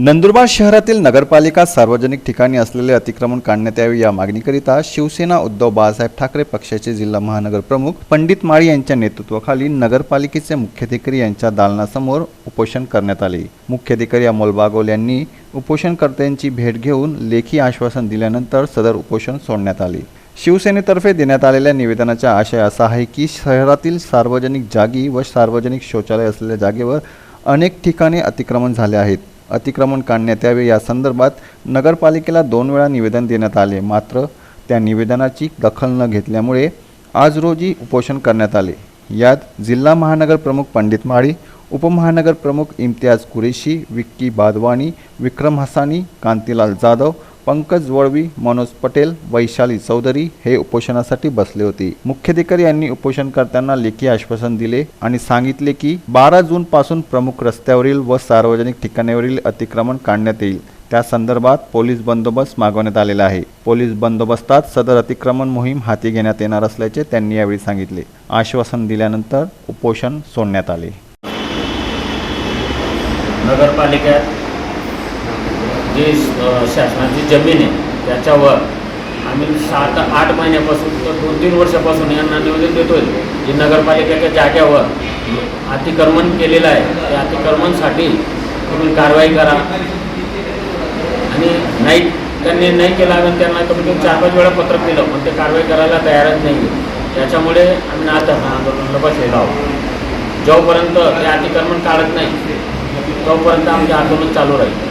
नंदुरबार शहरातील नगरपालिका सार्वजनिक ठिकाणी असलेले अतिक्रमण काढण्यात यावे या मागणीकरिता शिवसेना उद्धव बाळासाहेब ठाकरे पक्षाचे जिल्हा महानगर प्रमुख पंडित माळी यांच्या नेतृत्वाखाली नगरपालिकेचे मुख्याधिकारी यांच्या दालनासमोर उपोषण करण्यात आले. मुख्याधिकारी अमोल बागोल यांनी उपोषणकर्त्यांची भेट घेऊन लेखी आश्वासन दिल्यानंतर सदर उपोषण सोडण्यात आले. शिवसेनेतर्फे देण्यात आलेल्या निवेदनाचा आशय असा आहे की शहरातील सार्वजनिक जागी व सार्वजनिक शौचालय असलेल्या जागेवर अनेक ठिकाणी अतिक्रमण झाले आहेत. अतिक्रमण काढण्यात यावे. या संदर्भात नगरपालिकेला दोन वेळा निवेदन देण्यात आले. मात्र त्या निवेदनाची दखल न घेतल्यामुळे आज रोजी उपोषण करण्यात आले. यात जिल्हा महानगर प्रमुख पंडित माळी उपमहानगर प्रमुख इम्तियाज कुरेशी विक्की बादवानी विक्रम हसानी कांतीलाल जाधव पंकज वळवी मनोज पटेल वैशाली चौधरी हे उपोषणासाठी बसले होते. मुख्याधिकारी यांनी उपोषणकर्त्यांना लेखी आश्वासन दिले आणि सांगितले की बारा जून पासून प्रमुख रस्त्यावरील व सार्वजनिक ठिकाणावरील अतिक्रमण काढण्यात येईल. त्या संदर्भात पोलीस बंदोबस्त मागवण्यात आलेला आहे. पोलीस बंदोबस्तात सदर अतिक्रमण मोहीम हाती घेण्यात येणार असल्याचे त्यांनी यावेळी सांगितले. आश्वासन दिल्यानंतर उपोषण सोडण्यात आले. नगरपालिकेत जी शासनाची जमीन आहे त्याच्यावर आम्ही सात आठ महिन्यापासून तर दोन तीन वर्षापासून यांना निवेदन देतोय. की नगरपालिकेच्या जाग्यावर अतिक्रमण केलेलं आहे त्या अतिक्रमणसाठी तुम्ही कारवाई करा. आणि नाही त्यांनी नाही केलं आणि त्यांना कमी कमी चार पाच वेळा पत्रक दिलं पण ते कारवाई करायला तयारच नाही त्याच्यामुळे आम्ही आता धरणं आंदोलनाला बसलेलो आहोत. जोपर्यंत ते अतिक्रमण काढत नाही तोपर्यंत आमचे आंदोलन चालू राहील.